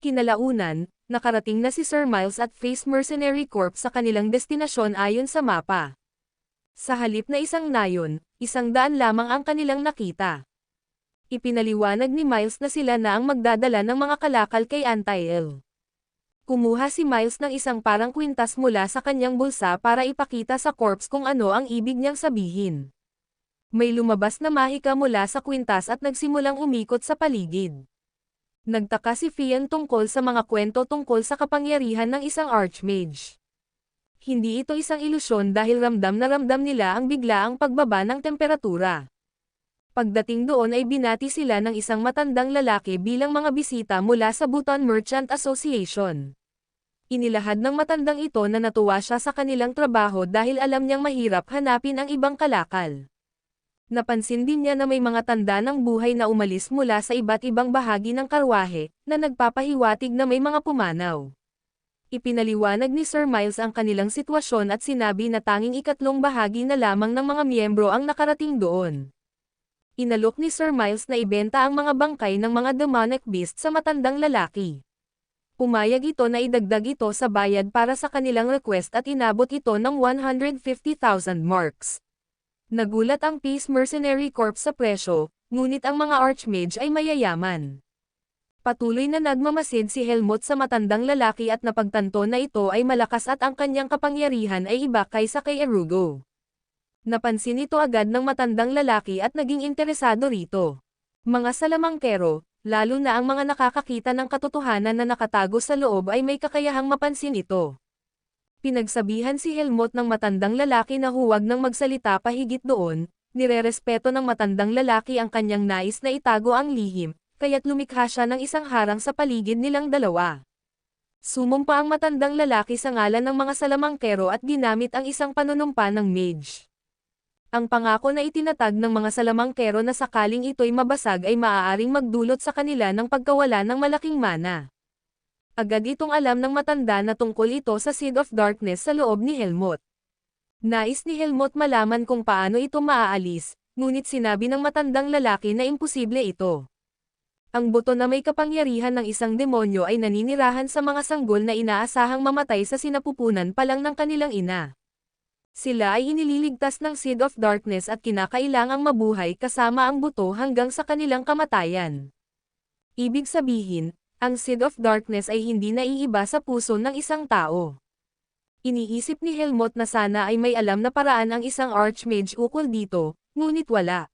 Kinalaunan, nakarating na si Sir Miles at Face Mercenary Corp sa kanilang destinasyon ayon sa mapa. Sa halip na isang nayon, isang daan lamang ang kanilang nakita. Ipinaliwanag ni Miles na sila na ang magdadala ng mga kalakal kay Antael. Kumuha si Miles ng isang parang kwintas mula sa kanyang bulsa para ipakita sa corpse kung ano ang ibig niyang sabihin. May lumabas na mahika mula sa kwintas at nagsimulang umikot sa paligid. Nagtaka si Fian tungkol sa mga kwento tungkol sa kapangyarihan ng isang archmage. Hindi ito isang ilusyon dahil ramdam na ramdam nila ang biglaang pagbaba ng temperatura. Pagdating doon ay binati sila ng isang matandang lalaki bilang mga bisita mula sa Bhutan Merchant Association. Inilahad ng matandang ito na natuwa siya sa kanilang trabaho dahil alam niyang mahirap hanapin ang ibang kalakal. Napansin din niya na may mga tanda ng buhay na umalis mula sa iba't ibang bahagi ng karwahe, na nagpapahiwatig na may mga pumanaw. Ipinaliwanag ni Sir Miles ang kanilang sitwasyon at sinabi na tanging ikatlong bahagi na lamang ng mga miyembro ang nakarating doon. Inalok ni Sir Miles na ibenta ang mga bangkay ng mga demonic beast sa matandang lalaki. Pumayag ito na idagdag ito sa bayad para sa kanilang request at inabot ito ng 150,000 marks. Nagulat ang Peace Mercenary Corps sa presyo, ngunit ang mga Archmage ay mayayaman. Patuloy na nagmamasid si Helmut sa matandang lalaki at napagtanto na ito ay malakas at ang kanyang kapangyarihan ay iba kaysa kay Erugo. Napansin ito agad ng matandang lalaki at naging interesado rito. Mga salamangkero, lalo na ang mga nakakakita ng katotohanan na nakatago sa loob ay may kakayahang mapansin ito. Pinagsabihan si Helmut ng matandang lalaki na huwag nang magsalita pa higit doon, nirerespeto ng matandang lalaki ang kanyang nais na itago ang lihim, kaya't lumikha siya ng isang harang sa paligid nilang dalawa. Sumumpa ang matandang lalaki sa ngalan ng mga salamangkero at ginamit ang isang panunumpa ng mage. Ang pangako na itinatag ng mga salamangkero na sakaling ito'y mabasag ay maaaring magdulot sa kanila ng pagkawala ng malaking mana. Agad itong alam ng matanda na tungkol ito sa Seed of Darkness sa loob ni Helmut. Nais ni Helmut malaman kung paano ito maaalis, ngunit sinabi ng matandang lalaki na imposible ito. Ang buto na may kapangyarihan ng isang demonyo ay naninirahan sa mga sanggol na inaasahang mamatay sa sinapupunan pa lang ng kanilang ina. Sila ay inililigtas ng Seed of Darkness at kinakailangang mabuhay kasama ang buto hanggang sa kanilang kamatayan. Ibig sabihin, ang Seed of Darkness ay hindi naiiba sa puso ng isang tao. Iniisip ni Helmut na sana ay may alam na paraan ang isang Archmage ukol dito, ngunit wala.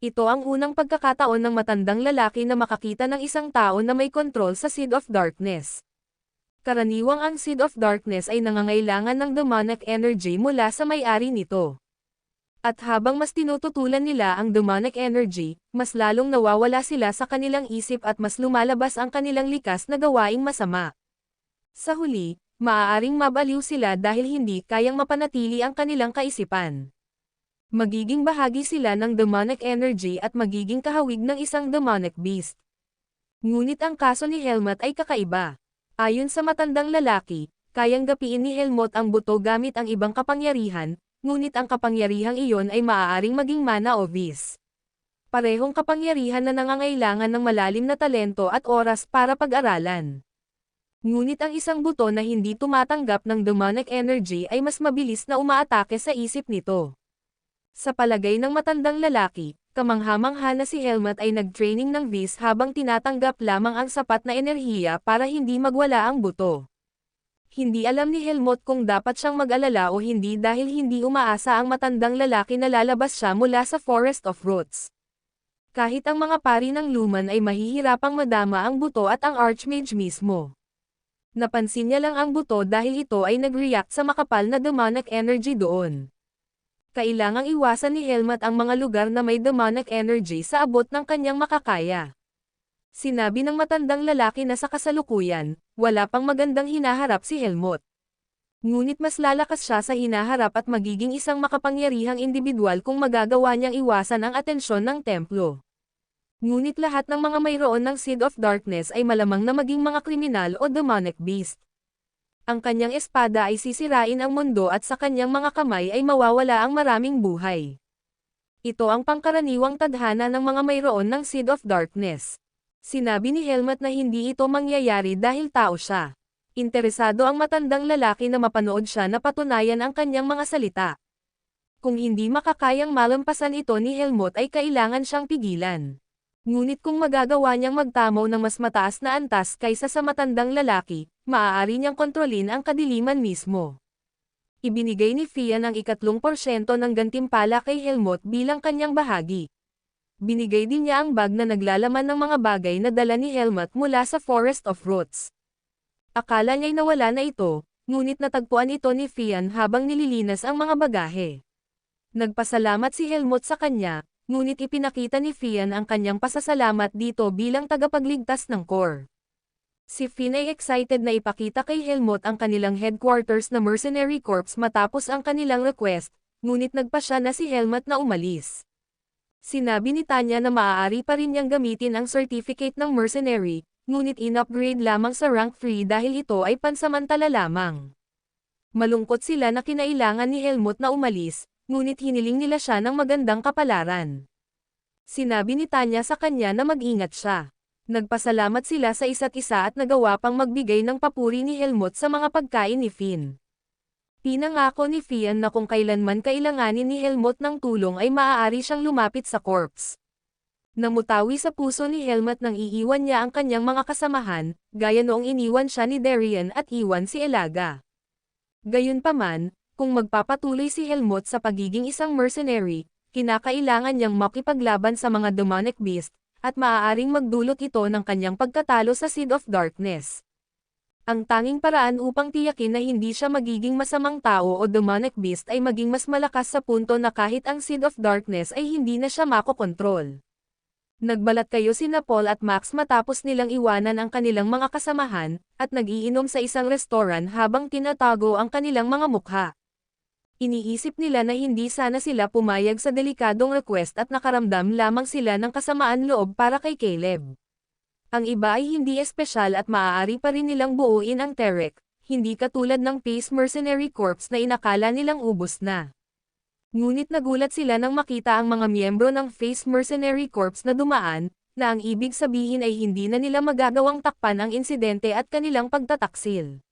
Ito ang unang pagkakataon ng matandang lalaki na makakita ng isang tao na may kontrol sa Seed of Darkness. Karaniwang ang Seed of Darkness ay nangangailangan ng demonic energy mula sa may-ari nito. At habang mas tinututulan nila ang demonic energy, mas lalong nawawala sila sa kanilang isip at mas lumalabas ang kanilang likas na gawaing masama. Sa huli, maaaring mabaliw sila dahil hindi kayang mapanatili ang kanilang kaisipan. Magiging bahagi sila ng demonic energy at magiging kahawig ng isang demonic beast. Ngunit ang kaso ni Helmut ay kakaiba. Ayon sa matandang lalaki, kayang gapiin ni Helmut ang buto gamit ang ibang kapangyarihan, ngunit ang kapangyarihang iyon ay maaaring maging mana o vis. Parehong kapangyarihan na nangangailangan ng malalim na talento at oras para pag-aralan. Ngunit ang isang buto na hindi tumatanggap ng demonic energy ay mas mabilis na umaatake sa isip nito. Sa palagay ng matandang lalaki, kamangha-mangha na si Helmut ay nag-training ng vis habang tinatanggap lamang ang sapat na enerhiya para hindi magwala ang buto. Hindi alam ni Helmut kung dapat siyang mag-alala o hindi dahil hindi umaasa ang matandang lalaki na lalabas siya mula sa Forest of Roots. Kahit ang mga pari ng luman ay mahihirapang madama ang buto at ang Archmage mismo. Napansin niya lang ang buto dahil ito ay nag-react sa makapal na demonic energy doon. Kailangang iwasan ni Helmut ang mga lugar na may demonic energy sa abot ng kanyang makakaya. Sinabi ng matandang lalaki na sa kasalukuyan, wala pang magandang hinaharap si Helmut. Ngunit mas lalakas siya sa hinaharap at magiging isang makapangyarihang individual kung magagawa niyang iwasan ang atensyon ng templo. Ngunit lahat ng mga mayroon ng Seed of Darkness ay malamang na maging mga kriminal o demonic beast. Ang kanyang espada ay sisirain ang mundo at sa kanyang mga kamay ay mawawala ang maraming buhay. Ito ang pangkaraniwang tadhana ng mga mayroon ng Seed of Darkness. Sinabi ni Helmut na hindi ito mangyayari dahil tao siya. Interesado ang matandang lalaki na mapanood siya na patunayan ang kanyang mga salita. Kung hindi makakayang malampasan ito ni Helmut ay kailangan siyang pigilan. Ngunit kung magagawa niyang magtamaw ng mas mataas na antas kaysa sa matandang lalaki, maaari niyang kontrolin ang kadiliman mismo. Ibinigay ni Fian ang ikatlong porsyento ng gantimpala kay Helmut bilang kanyang bahagi. Binigay din niya ang bag na naglalaman ng mga bagay na dala ni Helmut mula sa Forest of Roots. Akala niya'y nawala na ito, ngunit natagpuan ito ni Fian habang nililinas ang mga bagahe. Nagpasalamat si Helmut sa kanya, ngunit ipinakita ni Fian ang kanyang pasasalamat dito bilang tagapagligtas ng core. Si Finn ay excited na ipakita kay Helmut ang kanilang headquarters na Mercenary Corps matapos ang kanilang request, ngunit nagpa siya na si Helmut na umalis. Sinabi ni Tanya na maaari pa rin niyang gamitin ang certificate ng mercenary, ngunit in-upgrade lamang sa rank 3 dahil ito ay pansamantala lamang. Malungkot sila na kinailangan ni Helmut na umalis, ngunit hiniling nila siya ng magandang kapalaran. Sinabi ni Tanya sa kanya na mag-ingat siya. Nagpasalamat sila sa isa't isa at nagawa pang magbigay ng papuri ni Helmut sa mga pagkain ni Finn. Pinangako ni Fian na kung kailanman kailanganin ni Helmut ng tulong ay maaari siyang lumapit sa corpse. Namutawi sa puso ni Helmut nang iiwan niya ang kanyang mga kasamahan, gaya noong iniwan siya ni Darian at iwan si Elaga. Gayunpaman, kung magpapatuloy si Helmut sa pagiging isang mercenary, kinakailangan niyang makipaglaban sa mga demonic beast, at maaaring magdulot ito ng kanyang pagkatalo sa Seed of Darkness. Ang tanging paraan upang tiyakin na hindi siya magiging masamang tao o demonic beast ay maging mas malakas sa punto na kahit ang Seed of Darkness ay hindi na siya makokontrol. Nagbalat kayo sina Paul at Max matapos nilang iwanan ang kanilang mga kasamahan, at nag-iinom sa isang restoran habang tinatago ang kanilang mga mukha. Iniisip nila na hindi sana sila pumayag sa delikadong request at nakaramdam lamang sila ng kasamaan loob para kay Caleb. Ang iba ay hindi espesyal at maaari pa rin nilang buuin ang Terek, hindi katulad ng Peace Mercenary Corps na inakala nilang ubos na. Ngunit nagulat sila nang makita ang mga miyembro ng Face Mercenary Corps na dumaan, na ang ibig sabihin ay hindi na nila magagawang takpan ang insidente at kanilang pagtataksil.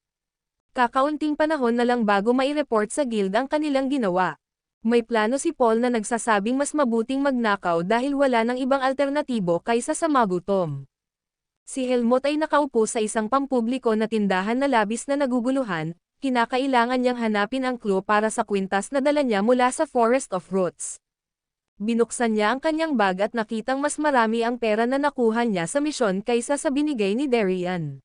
Kakaunting panahon na lang bago mai-report sa guild ang kanilang ginawa. May plano si Paul na nagsasabing mas mabuting magnakaw dahil wala ng ibang alternatibo kaysa sa magutom. Si Helmut ay nakaupo sa isang pampubliko na tindahan na labis na naguguluhan, kinakailangan niyang hanapin ang clue para sa kwintas na dala niya mula sa Forest of Roots. Binuksan niya ang kanyang bag at nakitang mas marami ang pera na nakuha niya sa misyon kaysa sa binigay ni Darian.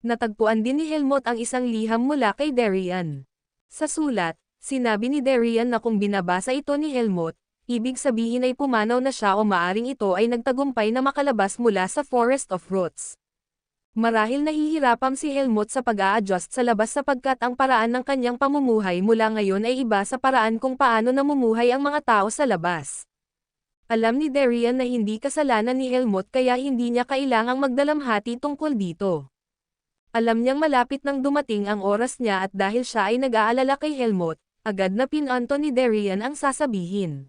Natagpuan din ni Helmut ang isang liham mula kay Darian. Sa sulat, sinabi ni Darian na kung binabasa ito ni Helmut, ibig sabihin ay pumanaw na siya o maaring ito ay nagtagumpay na makalabas mula sa Forest of Roots. Marahil nahihirapam si Helmut sa pag-a-adjust sa labas sapagkat ang paraan ng kanyang pamumuhay mula ngayon ay iba sa paraan kung paano namumuhay ang mga tao sa labas. Alam ni Darian na hindi kasalanan ni Helmut kaya hindi niya kailangang magdalamhati tungkol dito. Alam niyang malapit nang dumating ang oras niya at dahil siya ay nag-aalala kay Helmut, agad na pinanto ni Darian ang sasabihin.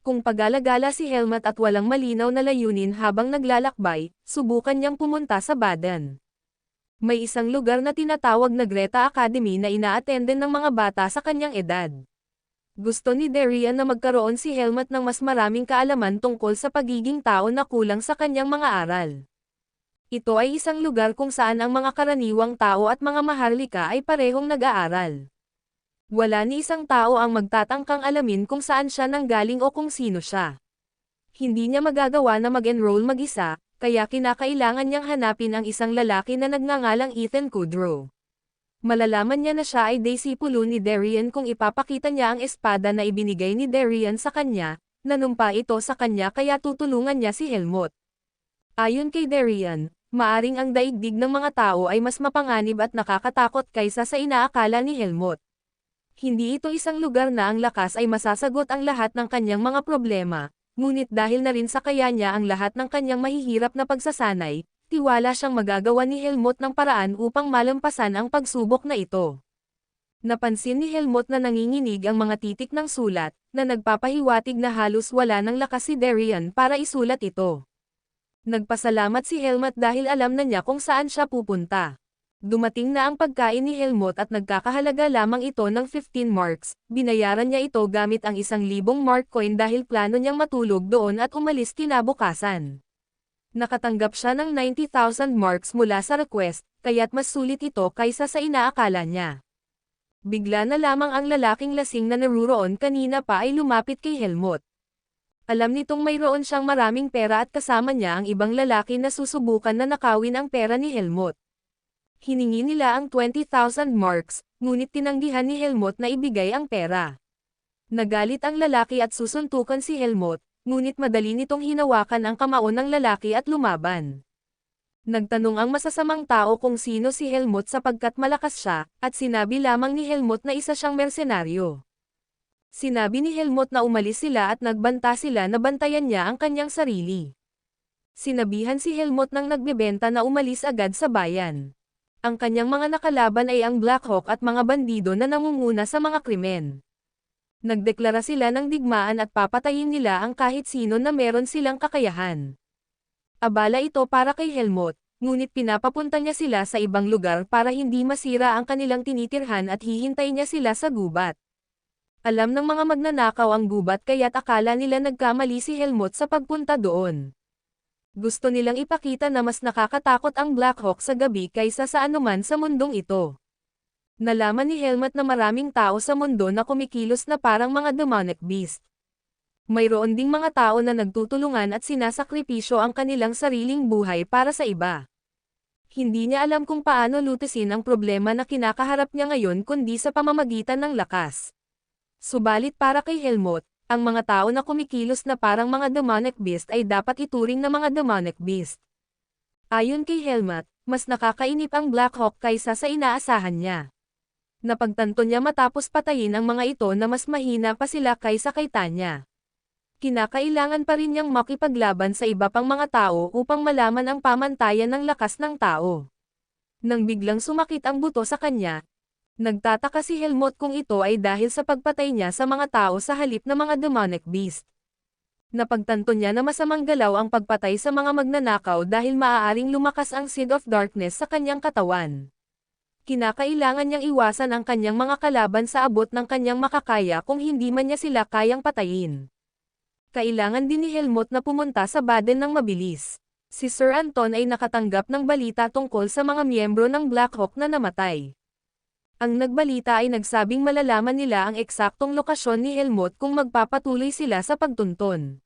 Kung pagalagala si Helmut at walang malinaw na layunin habang naglalakbay, subukan niyang pumunta sa Baden. May isang lugar na tinatawag na Greta Academy na ina-attenden ng mga bata sa kanyang edad. Gusto ni Darian na magkaroon si Helmut ng mas maraming kaalaman tungkol sa pagiging tao na kulang sa kanyang mga aral. Ito ay isang lugar kung saan ang mga karaniwang tao at mga maharlika ay parehong nag-aaral. Wala ni isang tao ang magtatangkang alamin kung saan siya nanggaling o kung sino siya. Hindi niya magagawa na mag-enroll mag-isa, kaya kinakailangan niyang hanapin ang isang lalaki na nagngangalang Ethan Kudrow. Malalaman niya na siya ay disipulo ni Darian kung ipapakita niya ang espada na ibinigay ni Darian sa kanya, nanumpa ito sa kanya kaya tutulungan niya si Helmut. Ayon kay Darian, maaring ang daigdig ng mga tao ay mas mapanganib at nakakatakot kaysa sa inaakala ni Helmut. Hindi ito isang lugar na ang lakas ay masasagot ang lahat ng kanyang mga problema, ngunit dahil na rin sa kaya niya ang lahat ng kanyang mahihirap na pagsasanay, tiwala siyang magagawa ni Helmut ng paraan upang malampasan ang pagsubok na ito. Napansin ni Helmut na nanginginig ang mga titik ng sulat, na nagpapahiwatig na halos wala ng lakas si Darian para isulat ito. Nagpasalamat si Helmut dahil alam na niya kung saan siya pupunta. Dumating na ang pagkain ni Helmut at nagkakahalaga lamang ito ng 15 marks, binayaran niya ito gamit ang isang libong mark coin dahil plano niyang matulog doon at umalis kinabukasan. Nakatanggap siya ng 90,000 marks mula sa request, kaya't mas sulit ito kaysa sa inaakala niya. Bigla na lamang ang lalaking lasing na naruroon kanina pa ay lumapit kay Helmut. Alam nitong mayroon siyang maraming pera at kasama niya ang ibang lalaki na susubukan na nakawin ang pera ni Helmut. Hiningi nila ang 20,000 marks, ngunit tinanggihan ni Helmut na ibigay ang pera. Nagalit ang lalaki at susuntukan si Helmut, ngunit madali nitong hinawakan ang kamao ng lalaki at lumaban. Nagtanong ang masasamang tao kung sino si Helmut sapagkat malakas siya, at sinabi lamang ni Helmut na isa siyang mersenaryo. Sinabi ni Helmut na umalis sila at nagbanta sila na bantayan niya ang kanyang sarili. Sinabihan si Helmut nang nagbebenta na umalis agad sa bayan. Ang kanyang mga nakalaban ay ang Black Hawk at mga bandido na nangunguna sa mga krimen. Nagdeklara sila ng digmaan at papatayin nila ang kahit sino na meron silang kakayahan. Abala ito para kay Helmut, ngunit pinapapunta niya sila sa ibang lugar para hindi masira ang kanilang tinitirhan at hihintay niya sila sa gubat. Alam ng mga magnanakaw ang gubat kaya't akala nila nagkamali si Helmut sa pagpunta doon. Gusto nilang ipakita na mas nakakatakot ang Black Hawk sa gabi kaysa sa anuman sa mundong ito. Nalaman ni Helmut na maraming tao sa mundo na kumikilos na parang mga demonic beast. Mayroon ding mga tao na nagtutulungan at sinasakripisyo ang kanilang sariling buhay para sa iba. Hindi niya alam kung paano lutisin ang problema na kinakaharap niya ngayon kundi sa pamamagitan ng lakas. Subalit para kay Helmut, ang mga tao na kumikilos na parang mga demonic beast ay dapat ituring na mga demonic beast. Ayon kay Helmut, mas nakakainip ang Black Hawk kaysa sa inaasahan niya. Napagtanto niya matapos patayin ang mga ito na mas mahina pa sila kaysa kay Tanya. Kinakailangan pa rin niyang makipaglaban sa iba pang mga tao upang malaman ang pamantayan ng lakas ng tao. Nang biglang sumakit ang buto sa kanya, Nagtataka si Helmut kung ito ay dahil sa pagpatay niya sa mga tao sa halip na mga demonic beast. Napagtanto niya na masamang galaw ang pagpatay sa mga magnanakaw dahil maaaring lumakas ang seed of darkness sa kanyang katawan. Kinakailangan niyang iwasan ang kanyang mga kalaban sa abot ng kanyang makakaya kung hindi man niya sila kayang patayin. Kailangan din ni Helmut na pumunta sa Baden ng mabilis. Si Sir Anton ay nakatanggap ng balita tungkol sa mga miyembro ng Black Hawk na namatay. Ang nagbalita ay nagsabing malalaman nila ang eksaktong lokasyon ni Helmut kung magpapatuloy sila sa pagtunton.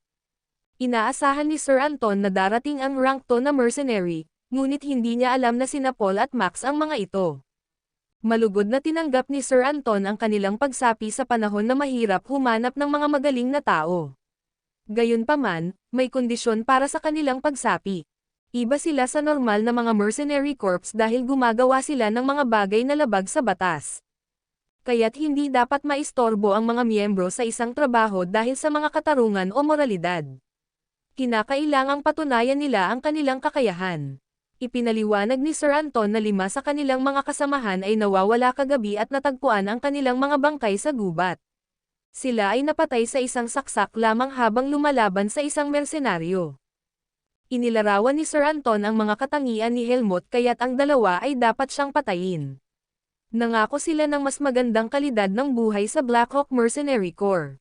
Inaasahan ni Sir Anton na darating ang rank 2 na mercenary, ngunit hindi niya alam na sina Paul at Max ang mga ito. Malugod na tinanggap ni Sir Anton ang kanilang pagsapi sa panahon na mahirap humanap ng mga magaling na tao. Gayunpaman, may kondisyon para sa kanilang pagsapi. Iba sila sa normal na mga mercenary corps dahil gumagawa sila ng mga bagay na labag sa batas. Kaya't hindi dapat maistorbo ang mga miyembro sa isang trabaho dahil sa mga katarungan o moralidad. Kinakailangang patunayan nila ang kanilang kakayahan. Ipinaliwanag ni Sir Anton na lima sa kanilang mga kasamahan ay nawawala kagabi at natagpuan ang kanilang mga bangkay sa gubat. Sila ay napatay sa isang saksak lamang habang lumalaban sa isang mersenaryo. Inilarawan ni Sir Anton ang mga katangian ni Helmut kaya't ang dalawa ay dapat siyang patayin. Nangako sila ng mas magandang kalidad ng buhay sa Black Hawk Mercenary Corps.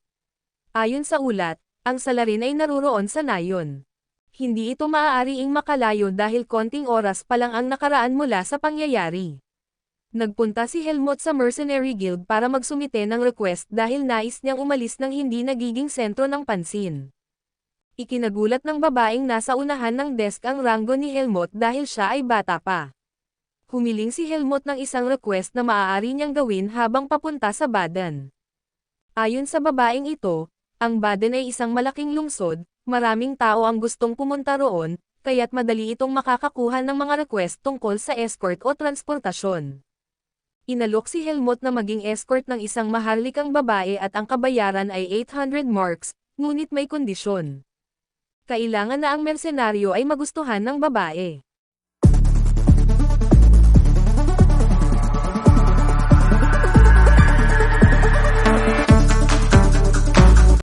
Ayon sa ulat, ang salarin ay naruroon sa nayon. Hindi ito maaariing makalayo dahil konting oras pa lang ang nakaraan mula sa pangyayari. Nagpunta si Helmut sa Mercenary Guild para magsumite ng request dahil nais niyang umalis ng hindi nagiging sentro ng pansin. Ikinagulat ng babaeng nasa unahan ng desk ang ranggo ni Helmut dahil siya ay bata pa. Humiling si Helmut ng isang request na maaari niyang gawin habang papunta sa Baden. Ayon sa babaeng ito, ang Baden ay isang malaking lungsod, maraming tao ang gustong pumunta roon, kaya't madali itong makakakuha ng mga request tungkol sa escort o transportasyon. Inalok si Helmut na maging escort ng isang maharlikang babae at ang kabayaran ay 800 marks, ngunit may kondisyon kailangan na ang mersenaryo ay magustuhan ng babae.